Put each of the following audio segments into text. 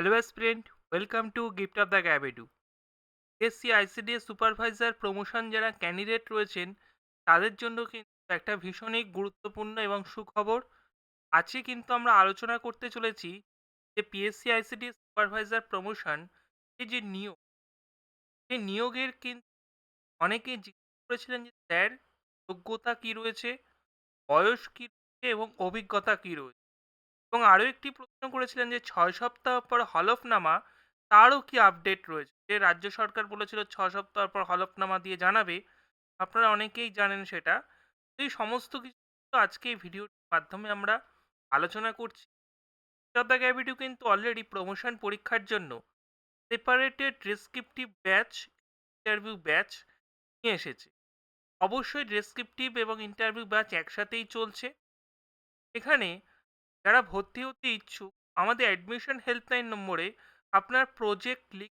Hello, aspirant. Welcome to Gift of the Gabedu. SC ICDS supervisor promotion যারা candidate রয়েছেন তাদের জন্য কিন্তু একটা ভীষণই গুরুত্বপূর্ণ এবং সুখবর আজকে কিন্তু আমরা আলোচনা করতে চলেছি যে পিএসসি আইসিডিএস সুপারভাইজার প্রমোশন এই যে নিয়োগ এই নিয়োগের কিন্তু অনেকেই জিজ্ঞেস করেছিলেন যে স্যার যোগ্যতা কি রয়েছে বয়স কি রয়েছে এবং অভিজ্ঞতা কি রয়েছে এবং আরও একটি প্রশ্ন করেছিলেন যে, ছয় সপ্তাহ পর হলফনামা, তারও কি আপডেট রয়েছে? যে, রাজ্য সরকার বলেছিল ছ সপ্তাহ পর হলফনামা দিয়ে জানাবে, আপনারা অনেকেই জানেন সেটা। এই সমস্ত কিছু আজকে এই ভিডিওর মাধ্যমে আমরা আলোচনা করছি। দ্য ভিডিও কিন্তু অলরেডি প্রমোশন পরীক্ষার জন্য separated descriptive batch interview batch নিয়ে এসেছে। অবশ্যই ডেসক্রিপটিভ এবং ইন্টারভিউ ব্যাচ একসাথেই চলছে। এখানে যারা ভর্তি হতে ইচ্ছুক, আমাদের অ্যাডমিশন হেল্পলাইন নম্বরে আপনার প্রজেক্ট লিখ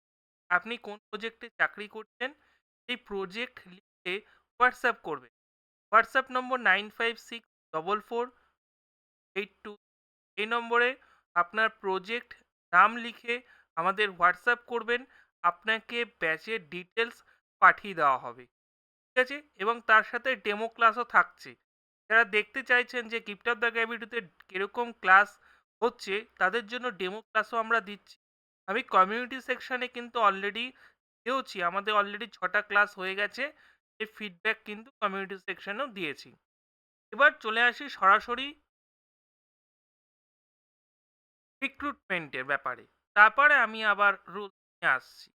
আপনি কোন প্রজেক্টে চাকরি করছেন, সেই প্রজেক্ট লিখে হোয়াটসঅ্যাপ করবেন। WhatsApp number nine five six double four eight two এই নম্বরে আপনার প্রজেক্ট নাম লিখে আমাদের হোয়াটসঅ্যাপ করবেন, আপনাকে ব্যাচের ডিটেলস পাঠিয়ে দেওয়া হবে। ঠিক আছে? এবং তার সাথে ডেমো ক্লাসও থাকছে। যারা দেখতে চাইছেন যে গিফট অফ দ্য গ্র্যাভিটিতে কীরকম ক্লাস হচ্ছে, তাদের জন্য ডেমো ক্লাসও আমরা দিচ্ছি। আমি কমিউনিটি সেকশানে কিন্তু অলরেডি দিয়েওছি, আমাদের অলরেডি ছটা ক্লাস হয়ে গেছে এই ফিডব্যাক কিন্তু কমিউনিটি সেকশানেও দিয়েছি। এবার চলে আসি সরাসরি রিক্রুটমেন্টের ব্যাপারে। তারপরে আমি আবার রুল নিয়ে আসছি।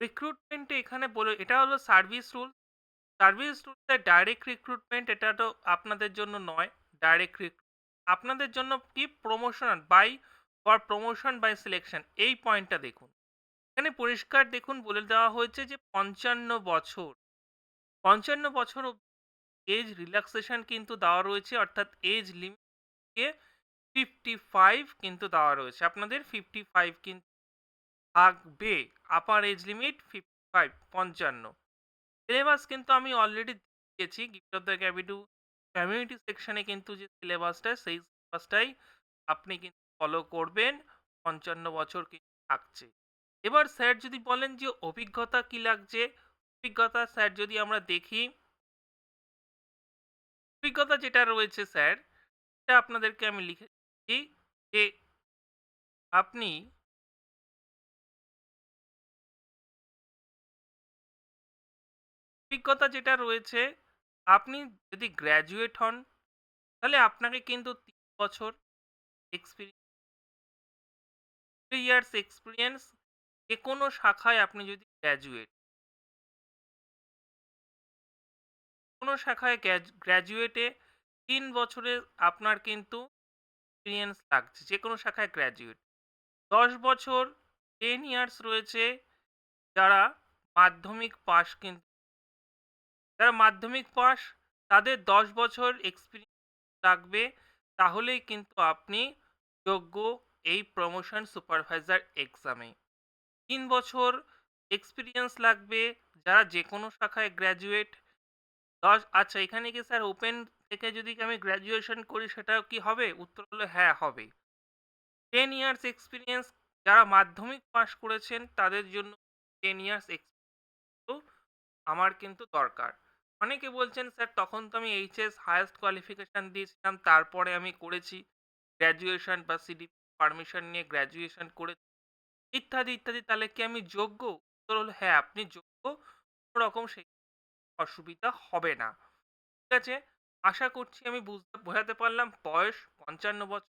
রিক্রুটমেন্টে এখানে বলে, এটা হলো সার্ভিস রুল সার্ভিস রুলসে ডাইরেক্ট রিক্রুটমেন্ট, এটা তো আপনাদের জন্য নয়, ডাইরেক্ট রিক্রুট আপনাদের জন্য কি promotion by for promotion by selection, এই পয়েন্টটা দেখুন। এখানে পরিষ্কার দেখুন, বলে দেওয়া হয়েছে যে পঞ্চান্ন বছর পঞ্চান্ন বছর এজ রিল্যাক্সেশন কিন্তু দেওয়া রয়েছে, অর্থাৎ এজ লিমিটকে ফিফটি ফাইভ কিন্তু দেওয়া রয়েছে, আপনাদের ফিফটি ফাইভ কিন্তু থাকবে upper age limit fifty five, পঞ্চান্ন। সিলেবাস কিন্তু আমি অলরেডি দিয়েছি গিফট অফ দ্য ক্যাবিটু কমিউনিটি সেকশনে কিন্তু যে সিলেবাসটা, সেই সিলেবাসটাই আপনি কিন্তু ফলো করবেন। পঞ্চান্ন বছর কিন্তু থাকছে। এবার স্যার যদি বলেন যে অভিজ্ঞতা কি লাগছে? অভিজ্ঞতা স্যার যদি আমরা দেখি অভিজ্ঞতা যেটা রয়েছে স্যার, সেটা আপনাদেরকে আমি লিখে দিচ্ছি যে আপনি অভিজ্ঞতা যেটা রয়েছে, আপনি যদি গ্র্যাজুয়েট হন, তাহলে আপনাকে কিন্তু তিন বছর এক্সপিরিয়েন্স থ্রি ইয়ার্স এক্সপিরিয়েন্স যে কোনো শাখায় আপনি যদি গ্র্যাজুয়েট কোনো শাখায় গ্র্যাজুয়েটে তিন বছরে আপনার কিন্তু এক্সপিরিয়েন্স লাগছে যে কোনো শাখায় গ্র্যাজুয়েট দশ বছর টেন ইয়ার্স রয়েছে যারা মাধ্যমিক পাস কিন্তু যারা মাধ্যমিক পাস, তাদের দশ বছর এক্সপিরিয়েন্স লাগবে, তাহলেই কিন্তু আপনি যোগ্য এই প্রমোশন সুপারভাইজার এক্সামে তিন বছর এক্সপিরিয়েন্স লাগবে, যারা যে কোনো শাখায় গ্র্যাজুয়েট দশ আচ্ছা এখানে কি স্যার ওপেন থেকে যদি আমি গ্র্যাজুয়েশন করি, সেটাও কি হবে? উত্তর হলো হ্যাঁ হবে। টেন ইয়ার্স এক্সপিরিয়েন্স যারা মাধ্যমিক পাস করেছেন, তাদের জন্য টেন ইয়ার্স এক্সপিরিয়েন্স আমার কিন্তু দরকার। অনেকে বলছেন, স্যার, তখন তো আমি এইচএস হায়েস্ট কোয়ালিফিকেশান দিয়েছিলাম, তারপরে আমি করেছি গ্র্যাজুয়েশন বা সিডি পারমিশন নিয়ে গ্র্যাজুয়েশন করে ইত্যাদি ইত্যাদি, তাহলে কি আমি যোগ্য? উত্তর হলো হ্যাঁ আপনি যোগ্য, কোনো রকম সেই অসুবিধা হবে না। ঠিক আছে? আশা করছি আমি বুঝতে, বোঝাতে পারলাম, বয়স পঞ্চান্ন বছর।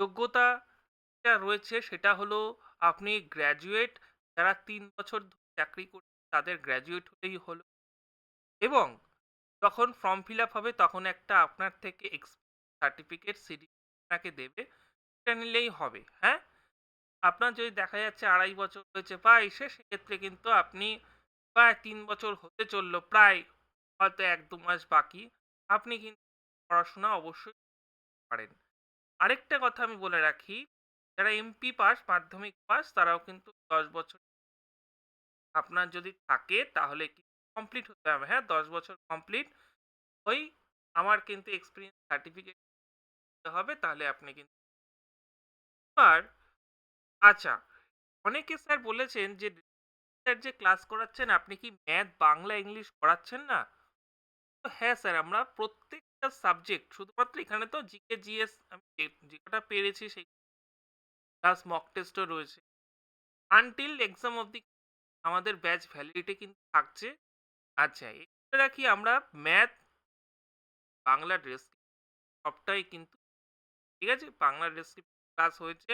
যোগ্যতা যেটা রয়েছে, সেটা হলো আপনি গ্র্যাজুয়েট যারা তিন বছর চাকরি করছে তাদের গ্র্যাজুয়েট হলেই হলো এবং যখন ফর্ম ফিল আপ হবে তখন একটা আপনার থেকে সার্টিফিকেট, সিডি আপনাকে দেবে। সেটা নিলেই হবে হ্যাঁ? আপনার যদি দেখা যাচ্ছে আড়াই বছর হয়েছে বা এসে সেক্ষেত্রে কিন্তু আপনি প্রায় তিন বছর হতে চলল, প্রায় হয়তো এক দু মাস বাকি। আপনি কিন্তু পড়াশোনা অবশ্যই পারেন আরেকটা কথা আমি বলে রাখি, যারা এমপি পাস, মাধ্যমিক পাস, তারাও কিন্তু দশ বছর আপনার যদি থাকে তাহলে কি কমপ্লিট হতে হবে হ্যাঁ দশ বছর কমপ্লিট ওই আমার কিন্তু এক্সপিরিয়েন্স সার্টিফিকেট হবে তাহলে আপনি কিন্তু আর আচ্ছা, অনেকে স্যার বলেছেন যে স্যার যে ক্লাস করাচ্ছেন আপনি কি ম্যাথ, বাংলা, ইংলিশ করাচ্ছেন না? তো হ্যাঁ স্যার, আমরা প্রত্যেকটা সাবজেক্ট শুধুমাত্র এখানে তো জিকে, জিএস আমি যে কটা পেরেছি সেই প্লাস মক টেস্টও রয়েছে। আনটিল এক্সাম অবধি আমাদের ব্যাচ ভ্যালিডিটি কিন্তু থাকছে। আচ্ছা, এখানে রাখি আমরা ম্যাথ, বাংলা ডেসক্রিপশন সবটাই কিন্তু ঠিক আছে? বাংলা ডেসক্রিপশন ক্লাস হয়েছে,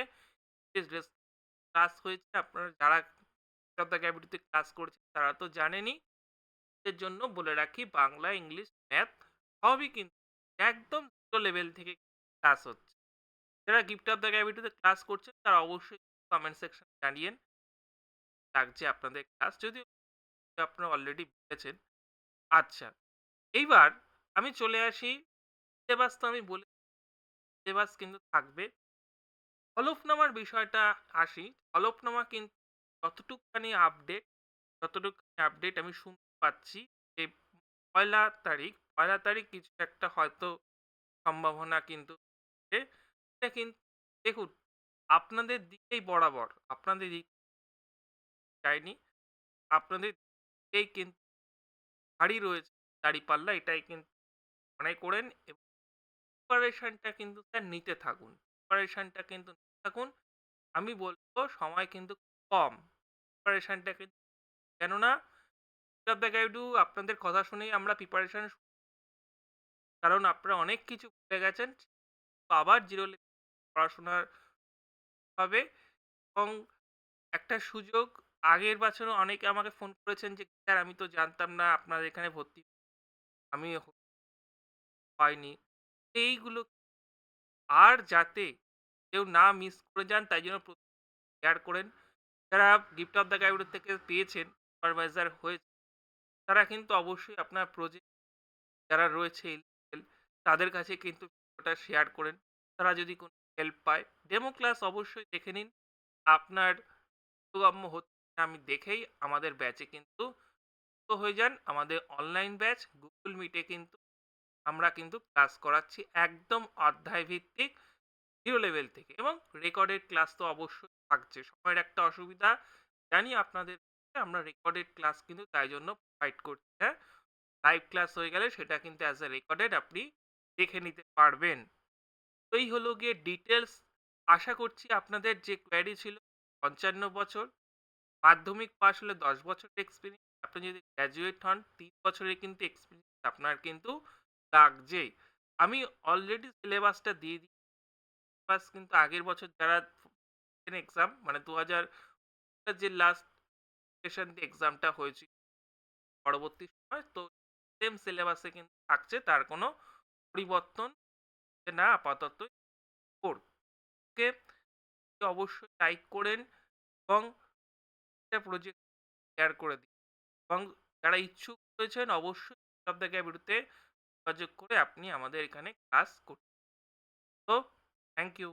ইংলিশ ডেস ক্লাস হয়েছে। আপনারা যারা অফ দ্য ক্যাভিটিতে ক্লাস করেছেন তারা তো জানেনই। এর জন্য বলে রাখি বাংলা, ইংলিশ, ম্যাথ সবই কিন্তু একদম ছোট লেভেল থেকে ক্লাস হচ্ছে। যারা গিফট অফ দ্য ক্যাভিটিতে ক্লাস করছেন তারা অবশ্যই কমেন্ট সেকশন জানিয়েন লাগছে আপনাদের ক্লাস যদিও আপনারা অলরেডি বুঝেছেন। আচ্ছা, এইবার আমি চলে আসি সিলেবাস তো আমি বলে সিলেবাস কিন্তু থাকবে। হলফনামার বিষয়টা আসি। হলফনামা কিন্তু যতটুকখানি আপডেট যতটুকখানি আপডেট আমি শুনতে পাচ্ছি যে পয়লা তারিখ, পয়লা তারিখ কিছু একটা হয়তো সম্ভাবনা কিন্তু কিন্তু দেখুন আপনাদের দিকেই বরাবর। আপনাদের দিক যায়নি। আপনাদের দিকেই কিন্তু ভারী রয়েছে দাঁড়িপাল্লা এটাই কিন্তু মনে করেন এবং প্রিপারেশনটা কিন্তু স্যার নিতে থাকুন। প্রিপারেশনটা কিন্তু নিতে থাকুন। আমি বলব সময় কিন্তু কম। প্রিপারেশনটা কিন্তু কেননা অফ দ্য গাইডু আপনাদের কথা শুনেই আমরা প্রিপারেশন কারণ আপনারা অনেক কিছু ভুলে গেছেন। আবার জিরো পড়াশোনার হবে এবং একটা সুযোগ আগের বছরও অনেকে আমাকে ফোন করেছেন যে, "স্যার আমি তো জানতাম না আপনার এখানে ভর্তি আমি হয়নি।" এইগুলো আর যাতে কেউ না মিস করে যান তাই জন্য শেয়ার করেন। যারা গিফট অফ দ্য গাইড থেকে পেয়েছেন, সুপারভাইজার হয়েছে, তারা কিন্তু অবশ্যই আপনার প্রজেক্ট যারা রয়েছে তাদের কাছে কিন্তু ওটা শেয়ার করেন। তারা যদি কোনো হেল্প পায়। ডেমো ক্লাস অবশ্যই দেখে নিন। আপনার বোধগম্য কিনা আমি দেখেই আমাদের ব্যাচে কিন্তু হয়ে যান। আমাদের অনলাইন ব্যাচ গুগল মিটে কিন্তু আমরা কিন্তু ক্লাস করাচ্ছি একদম অধ্যায় ভিত্তিক জিরো লেভেল থেকে এবং রেকর্ডেড ক্লাস তো অবশ্যই থাকছে। সময়ের একটা অসুবিধা জানি আপনাদের আমরা রেকর্ডেড ক্লাস কিন্তু তাই জন্য প্রোভাইড করছি। হ্যাঁ? লাইভ ক্লাস হয়ে গেলে সেটা কিন্তু অ্যাজ এ রেকর্ডেড আপনি দেখে নিতে পারবেন। তো এই হলো গিয়ে ডিটেলস। আশা করছি আপনাদের যে কোয়ারি ছিল ৫৫ বছর, মাধ্যমিক পাস হলে ১০ বছরের এক্সপিরিয়েন্স আপনি যদি গ্র্যাজুয়েট হন, তিন বছরের কিন্তু এক্সপিরিয়েন্স আপনার কিন্তু লাগছেই। আমি অলরেডি সিলেবাসটা দিয়ে দিই সিলেবাস কিন্তু আগের বছর যারা এক্সাম মানে ২০০০ যে লাস্ট সেশন দিয়ে এক্সামটা হয়েছিল, পরবর্তী সময়, তো সেম সিলেবাসে কিন্তু থাকছে, তার কোনো পরিবর্তন না আপাতত কোর কে অবশ্যই লাইক করেন এবং প্রজেক্ট শেয়ার করে দিন এবং যারা ইচ্ছুক রয়েছেন অবশ্যই অফ দ্য বিরুদ্ধে যোগাযোগ করে আপনি আমাদের এখানে ক্লাস করতে তো থ্যাংক ইউ